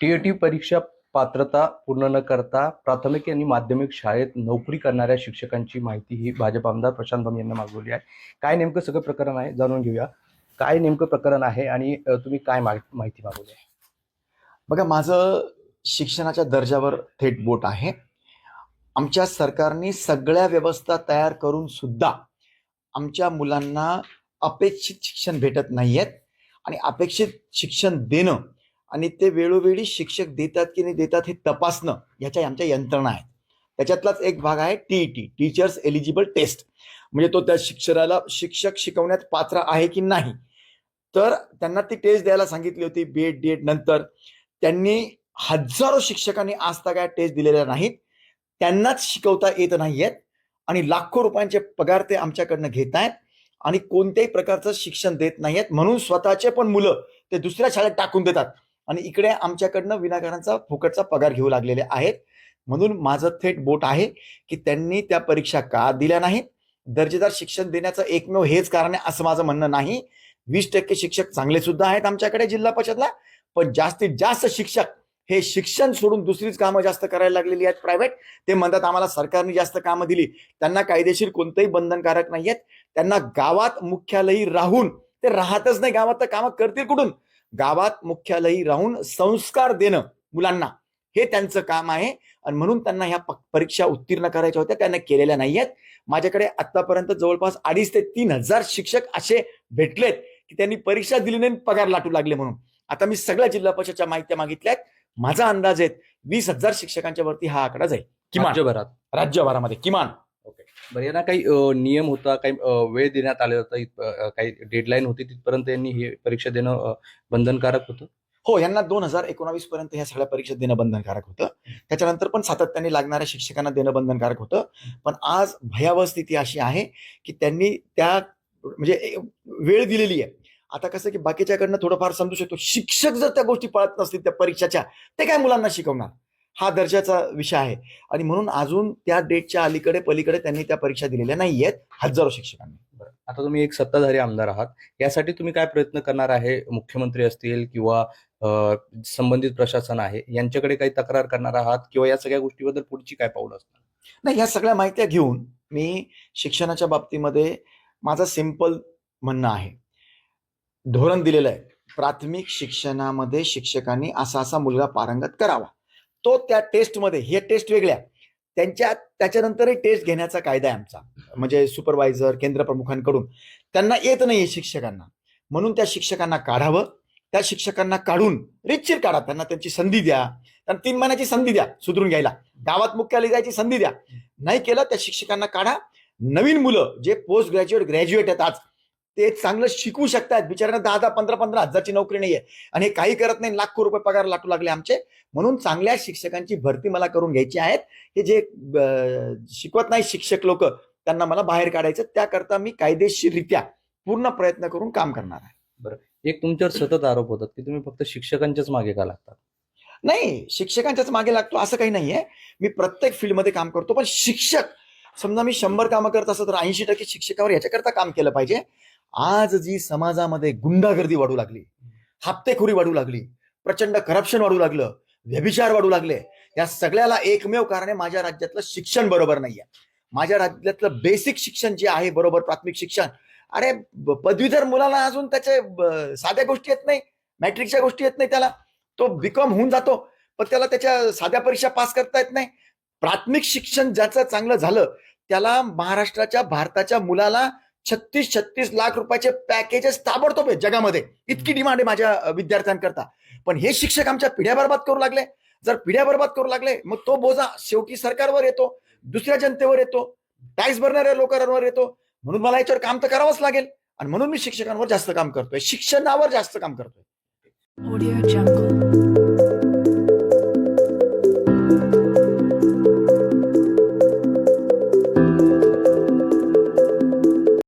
TAT परीक्षा पात्रता पूर्ण न करता प्राथमिक आणि माध्यमिक शाळेत नोकरी करणाऱ्या शिक्षकांची माहिती ही भाजप आमदार प्रशांत बंब यांना मागवली आहे. काय नेमकं सगळं प्रकरण आहे जाणून घेऊया. काय नेमकं प्रकरण आहे आणि तुम्ही काय मा- माहिती मागवली आहे? बघा माझं शिक्षणाच्या दर्जावर थेट बोट आहे. आमच्या सरकारने सगळ्या व्यवस्था तयार करून सुद्धा आमच्या मुलांना अपेक्षित शिक्षण भेटत नाही आहेत आणि अपेक्षित शिक्षण देणं आणि ते वेळोवेळी शिक्षक देतात की नाही देतात हे तपासणं ह्याच्या आमच्या यंत्रणा आहेत. त्याच्यातलाच एक भाग आहे T T teachers eligible test म्हणजे तो त्या शिक्षकाला शिक्षक शिकवण्यात पात्र आहे की नाही? तर त्यांना ती टेस्ट द्यायला सांगितली होती बी एड डी एड नंतर. त्यांनी हजारो शिक्षकांनी आज तक टेस्ट दिलेल्या नाहीत. त्यांनाच शिकवता येत नाहीयेत. आणि लाखो रुपयांचे पगार ते आमच्याकडनं घेत आहेत. आणि कोणत्याही प्रकारचं शिक्षण देत नाहीयेत. म्हणून स्वतःचे पण मुलं ते दुसऱ्या शाळेत टाकून देतात. आणि इकडे आमच्याकडनं विनाकारांचा फुकटचा पगार घेऊ लागलेले आहेत. म्हणून माझं थेट बोट आहे की त्यांनी त्या परीक्षा का दिल्या नाहीत? दर्जेदार शिक्षण देण्याचं एकमेव हेच कारण आहे असं माझं म्हणणं नाही. वीस टक्के शिक्षक चांगले सुद्धा आहेत आमच्याकडे जिल्हा परिषदला पण जास्तीत जास्त शिक्षक हे शिक्षण सोडून दुसरीच कामं जास्त करायला लागलेली आहेत प्रायव्हेट. ते म्हणतात आम्हाला सरकारने जास्त कामं दिली. त्यांना कायदेशीर कोणतंही बंधनकारक नाही आहेत त्यांना गावात मुख्यालयी राहून ते राहतच नाही. गावात तर कामं करतील कुठून? गावात मुख्यालयी राहून संस्कार देणं मुलांना हे त्यांचं काम आहे. आणि म्हणून त्यांना ह्या परीक्षा उत्तीर्ण करायच्या होत्या त्यांना केलेल्या नाही आहेत माझ्याकडे आतापर्यंत जवळपास अडीच ते तीन हजार शिक्षक असे भेटलेत की त्यांनी परीक्षा दिली नाही पगार लाटू लागले म्हणून. आता मी सगळ्या जिल्हा परिषदच्या माहित्या मागितल्यात माझा अंदाज आहे वीस हजार शिक्षकांच्या वरती हा आकडा जाईल. किमान. राज्यभरात. राज्यभरामध्ये. किमान. बरं यांना काही नियम होता काही वेळ देण्यात आले होता काही डेडलाईन होती तिथपर्यंत यांनी ही परीक्षा देणं बंधनकारक होतं? हो यांना दोन हजार एकोणावीस पर्यंत ह्या सगळ्या परीक्षा देणं बंधनकारक होतं. त्याच्यानंतर पण सातत्याने लागणाऱ्या शिक्षकांना देणं बंधनकारक होतं. पण आज भयावह स्थिती अशी आहे की त्यांनी त्या म्हणजे वेळ दिलेली आहे. आता कसं की बाकीच्याकडनं थोडंफार समजू शकतो. शिक्षक जर त्या गोष्टी पाळत नसतील त्या परीक्षाच्या ते काय मुलांना शिकवणार? हा दर्जाचा विषय आहे. आणि म्हणून अजून त्या डेटच्या अलीकडे पलीकडे त्यांनी त्या परीक्षा दिलेल्या नाही आहेत हजारो शिक्षकांनी. आता तुम्ही एक सत्ताधारी आमदार आहात. यासाठी तुम्ही काय प्रयत्न करणार आहे? मुख्यमंत्री असतील किंवा संबंधित प्रशासन आहे यांच्याकडे काही तक्रार करणार आहात? किंवा या सगळ्या गोष्टीबद्दल पुढची काय पाऊल असणार? नाही ह्या सगळ्या माहित्या घेऊन मी शिक्षणाच्या बाबतीमध्ये माझं सिंपल म्हणणं आहे. धोरण दिलेलं आहे. प्राथमिक शिक्षणामध्ये शिक्षकांनी असा असा मुलगा पारंगत करावा. तो त्या टेस्टमध्ये हे टेस्ट वेगळ्या. त्यांच्या त्याच्यानंतरही टेस्ट घेण्याचा कायदा आहे आमचा. म्हणजे सुपरवायझर केंद्र प्रमुखांकडून. त्यांना येत नाहीये शिक्षकांना. म्हणून त्या शिक्षकांना काढावं. त्या शिक्षकांना काढून रितशीर काढा. त्यांना त्यांची संधी द्या. त्यांना तीन महिन्याची संधी द्या सुधरून घ्यायला. गावात मुख्यालय जायची संधी द्या. नाही केलं त्या शिक्षकांना काढा. नवीन मुलं जे पोस्ट ग्रॅज्युएट ग्रॅज्युएट आहेत आज ते चांगलं शिकवू शकतात. बिचाऱ्यांना दहा दहा पंधरा पंधरा हजारची नोकरी नाहीये. आणि हे काही करत नाही लाखो रुपये पगार लाटू लागले आमचे. म्हणून चांगल्या शिक्षकांची भरती मला करून घ्यायची आहेत. हे जे शिकवत नाही शिक्षक लोक त्यांना मला बाहेर काढायचं. त्याकरता मी कायदेशीररित्या पूर्ण प्रयत्न करून काम करणार आहे. एक तुमच्यावर सतत आरोप होतात की तुम्ही फक्त शिक्षकांच्याच मागे का लागतात नाही शिक्षकांच्याच मागे लागतो असं काही नाहीये. मी प्रत्येक फील्डमध्ये काम करतो. पण शिक्षक समजा मी शंभर कामं करत असं तर ऐंशी टक्के शिक्षकावर याच्याकरता काम केलं पाहिजे. आज जी समाजामध्ये गुंडागर्दी वाढू लागली हप्तेखोरी वाढू लागली प्रचंड करप्शन वाढू लागलं व्यभिचार वाढू लागले या सगळ्याला एकमेव कारण आहे माझ्या राज्यातलं शिक्षण बरोबर नाहीये. माझ्या राज्यातलं बेसिक शिक्षण जे आहे बरोबर प्राथमिक शिक्षण अरे पदवीधर मुलाला अजून त्याचे साध्या गोष्टी येत नाही मॅट्रिकच्या गोष्टी येत नाही त्याला. तो बीकॉम होऊन जातो पण त्याला त्याच्या साध्या परीक्षा पास करता येत नाही. प्राथमिक शिक्षण ज्याचं चांगलं झालं त्याला महाराष्ट्राच्या भारताच्या मुलाला छत्तीस छत्तीस लाख रुपयाचे पॅकेजेस ताबडतोब आहेत जगामध्ये. इतकी डिमांड आहे माझ्या विद्यार्थ्यांकरता. पण हे शिक्षक आमच्या पिढ्या बरबाद करू लागले. जर पिढ्या बरबाद करू लागले मग तो बोजा शेवटी सरकारवर येतो दुसऱ्या जनतेवर येतो टॅक्स भरणाऱ्या लोकांवर येतो. म्हणून मला याच्यावर काम तर करावंच लागेल. आणि म्हणून मी शिक्षकांवर जास्त काम करतोय. शिक्षणावर जास्त काम करतोय. Audio Jungle.